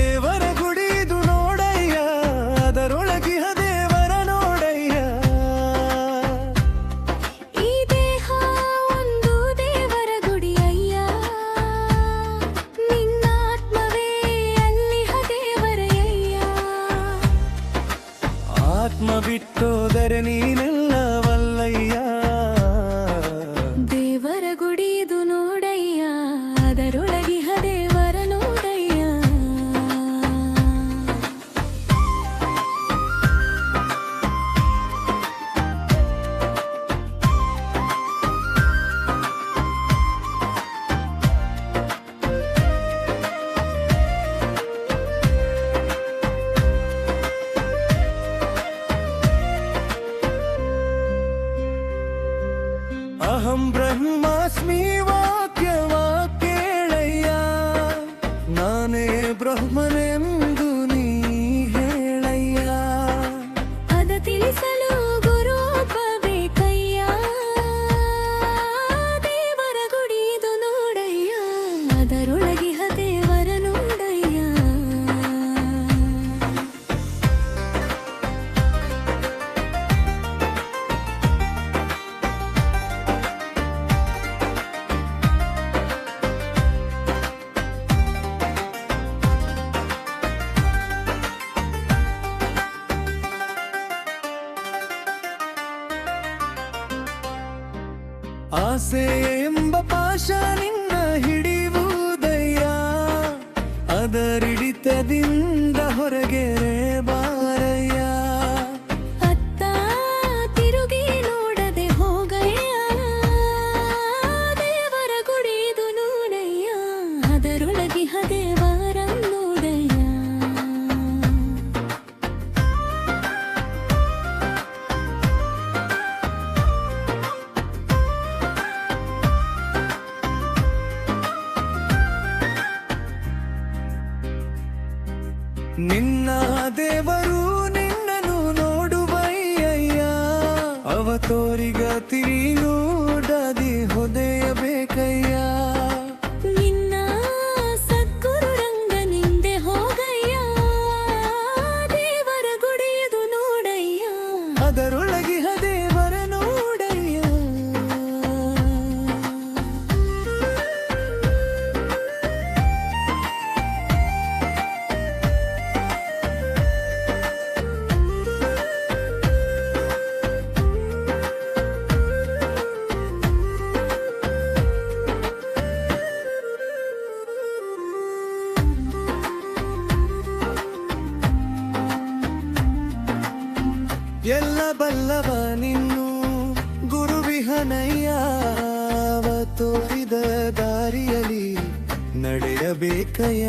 ದೇವರ ಗುಡಿದು ನೋಡಯ್ಯ ಅದರೊಳಗಿಹ ದೇವರ ನೋಡಯ್ಯ. ಈ ದೇಹ ಒಂದು ದೇವರ ಗುಡಿಯಯ್ಯ. ನಿನ್ನಾತ್ಮವೇ ಅಲ್ಲಿಹ ದೇವರಯ್ಯ. ಆತ್ಮ ಬಿಟ್ಟೋದರೆ ನೀ ಆಸೆ ಎಂಬ ಪಾಶ ನಿನ್ನ ಹಿಡಿಯುವುದಯ್ಯ. ಅದರಿಡಿತದಿಂದ ಹೊರಗೆ ನಿನ್ನ ದೇವರು ನಿನ್ನನು ನೋಡುವಯ್ಯ ಅವತೋರಿಗ ತಿರಿ ನೋಡದಿ ನಿನ್ನ ಎಲ್ಲ ಬಲ್ಲವ ನಿನ್ನು ಗುರುವಿಹನಯ್ಯ ಅವ ತೋರಿದ ದಾರಿಯಲ್ಲಿ ನಡೆಯಬೇಕಯ್ಯ.